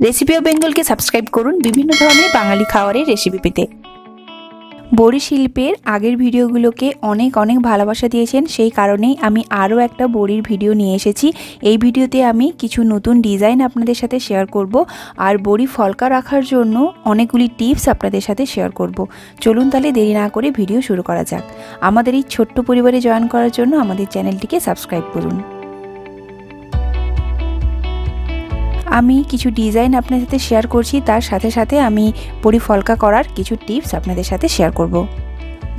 Recipe of বেঙ্গলকে subscribe করুন বিভিন্ন ধরনের বাঙালি খাবারের রেসিপি পেতে। বড়ি শিল্পের আগের ভিডিওগুলোকে অনেক অনেক ভালোবাসা দিয়েছেন, সেই কারণেই আমি আরও একটা বড়ির ভিডিও নিয়ে এসেছি। এই ভিডিওতে আমি কিছু নতুন ডিজাইন আপনাদের সাথে শেয়ার করব আর বড়ি ফলকা রাখার জন্য অনেকগুলি টিপস আপনাদের সাথে শেয়ার করব। চলুন তাহলে দেরি না করে ভিডিও শুরু করা যাক। আমাদের এই ছোট্ট পরিবারে জয়েন করার জন্য আমাদের চ্যানেলটিকে সাবস্ক্রাইব করুন। আমি কিছু ডিজাইন আপনাদের সাথে শেয়ার করছি, তার সাথে সাথে আমি বড়ি ফলকা করার কিছু টিপস আপনাদের সাথে শেয়ার করব।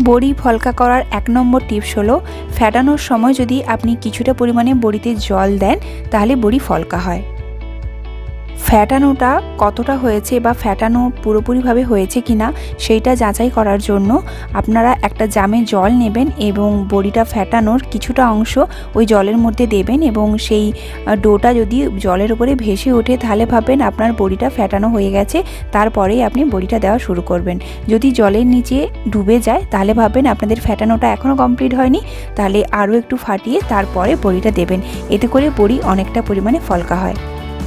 বড়ি ফলকা করার এক নম্বর টিপস হলো, ফেটানোর সময় যদি আপনি কিছুটা পরিমাণে বড়িতে জল দেন, তাহলে বড়ি ফলকা হয়। ফ্যাটানোটা কতটা হয়েছে বা ফ্যাটানো পুরোপুরিভাবে হয়েছে কিনা সেইটা যাচাই করার জন্য আপনারা একটা জামে জল নেবেন এবং বড়িটা ফ্যাটানোর কিছুটা অংশ ওই জলের মধ্যে দেবেন এবং সেই ডোটা যদি জলের উপরে ভেসে ওঠে তাহলে ভাববেন আপনার বড়িটা ফ্যাটানো হয়ে গেছে, তারপরেই আপনি বড়িটা দেওয়া শুরু করবেন। যদি জলের নিচে ডুবে যায় তাহলে ভাববেন আপনাদের ফ্যাটানোটা এখনও কমপ্লিট হয়নি, তাহলে আরও একটু ফাটিয়ে তারপরে বড়িটা দেবেন। এতে করে বড়ি অনেকটা পরিমাণে ফলকা হয়।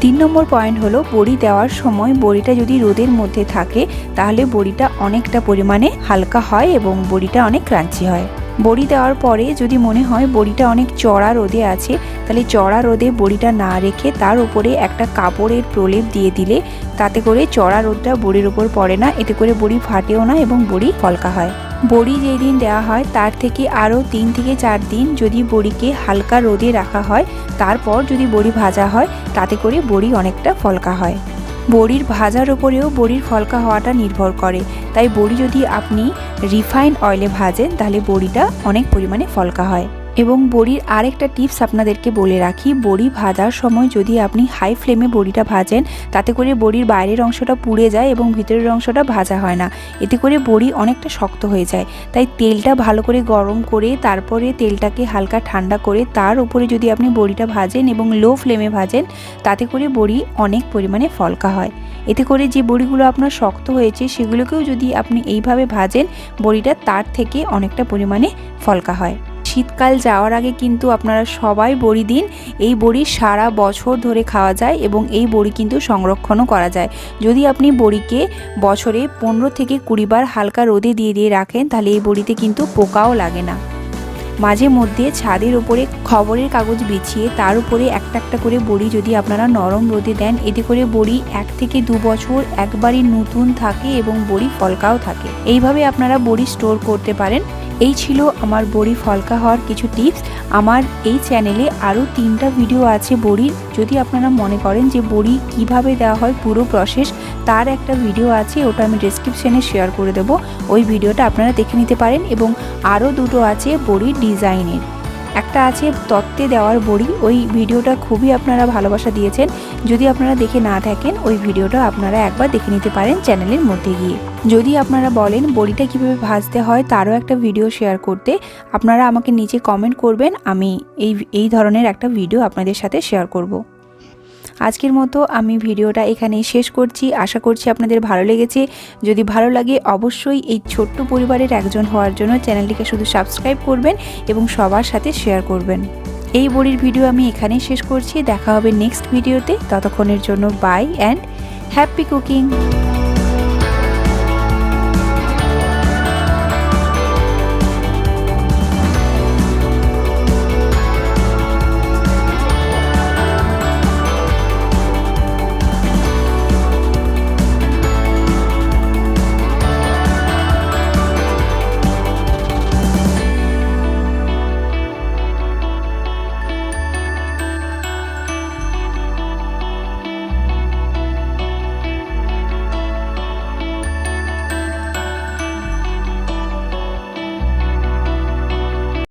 তিন নম্বর পয়েন্ট হলো বড়ি দেওয়ার সময় বড়িটা যদি রোদের মধ্যে থাকে, তাহলে বড়িটা অনেকটা পরিমাণে হালকা হয় এবং বড়িটা অনেক ক্রাঞ্চি হয়। বড়ি দেওয়ার পরে যদি মনে হয় বড়িটা অনেক চড়া রোদে আছে, তাহলে চড়া রোদে বড়িটা না রেখে তার উপরে একটা কাপড়ের প্রলেপ দিয়ে দিলে তাতে করে চড়া রোদটা বড়ির উপর পড়ে না। এতে করে বড়ি ফাটেও না এবং বড়ি ফলকা হয়। বড়ি যেই দিন দেওয়া হয় তার থেকে আরও তিন থেকে চার দিন যদি বড়িকে হালকা রোদে রাখা হয়, তারপর যদি বড়ি ভাজা হয়, তাতে করে বড়ি অনেকটা ফলকা হয়। বড়ির ভাজার ওপরেও বড়ির ফলকা হওয়াটা নির্ভর করে। তাই বড়ি যদি আপনি রিফাইন অয়েলে ভাজেন, তাহলে বড়িটা অনেক পরিমাণে ফলকা হয়। এবং বড়ির আরেকটা টিপস আপনাদেরকে বলে রাখি, বড়ি ভাজার সময় যদি আপনি হাই ফ্লেমে বড়িটা ভাজেন, তাতে করে বড়ির বাইরের অংশটা পুড়ে যায় এবং ভিতরের অংশটা ভাজা হয় না। এতে করে বড়ি অনেকটা শক্ত হয়ে যায়। তাই তেলটা ভালো করে গরম করে, তারপরে তেলটাকে হালকা ঠান্ডা করে, তার উপরে যদি আপনি বড়িটা ভাজেন এবং লো ফ্লেমে ভাজেন, তাতে করে বড়ি অনেক পরিমাণে ফলকা হয়। এতে করে যে বড়িগুলো আপনার শক্ত হয়েছে, সেগুলোকেও যদি আপনি এইভাবে ভাজেন, বড়িটা তার থেকে অনেকটা পরিমাণে ফলকা হয়। শীতকাল যাওয়ার আগে কিন্তু আপনারা সবাই বড়ি দিন। এই বড়ি সারা বছর ধরে খাওয়া যায় এবং এই বড়ি কিন্তু সংরক্ষণও করা যায়। যদি আপনি বড়িকে বছরে পনেরো থেকে কুড়ি বার হালকা রোদে দিয়ে দিয়ে রাখেন, তাহলে এই বড়িতে কিন্তু পোকাও লাগে না। মাঝে মধ্যে ছাদের উপরে খবরের কাগজ বিছিয়ে তার উপরে একটা একটা করে বড়ি যদি আপনারা নরম রোদে দেন, এতে করে বড়ি এক থেকে দু বছর একবারই নতুন থাকে এবং বড়ি ফলকাও থাকে। এইভাবে আপনারা বড়ি স্টোর করতে পারেন। এই ছিল আমার বড়ি ফলকা হওয়ার কিছু টিপস। আমার এই চ্যানেলে আরও তিনটা ভিডিও আছে বড়ির। যদি আপনারা মনে করেন যে বড়ি কীভাবে দেওয়া হয় পুরো প্রসেস, তার একটা ভিডিও আছে, ওটা আমি ডেসক্রিপশানে শেয়ার করে দেব। ওই ভিডিওটা আপনারা দেখে নিতে পারেন এবং আরও দুটো আছে বড়ির ডিজাইনের একটা আছে তত্ত্বে দেওয়ার বড়ি। ওই ভিডিওটা খুবই আপনারা ভালোবাসা দিয়েছেন। যদি আপনারা দেখে না থাকেন, ওই ভিডিওটা আপনারা একবার দেখে নিতে পারেন চ্যানেলের মধ্যে গিয়ে। যদি আপনারা বলেন বড়িটা কীভাবে ভাজতে হয়, তারও একটা ভিডিও শেয়ার করতে। আপনারা আমাকে নিচে কমেন্ট করবেন, আমি এই এই ধরনের একটা ভিডিও আপনাদের সাথে শেয়ার করব। আজকের মতো আমি ভিডিওটা এখানে শেষ করছি। আশা করছি আপনাদের ভালো লেগেছে। যদি ভালো লাগে অবশ্যই এই ছোট্ট পরিবারের একজন হওয়ার জন্য চ্যানেলটিকে শুধু সাবস্ক্রাইব করবেন এবং সবার সাথে শেয়ার করবেন। এই বড়ির ভিডিও আমি এখানেই শেষ করছি। দেখা হবে নেক্সট ভিডিওতে। ততক্ষণের জন্য বাই অ্যান্ড হ্যাপি কুকিং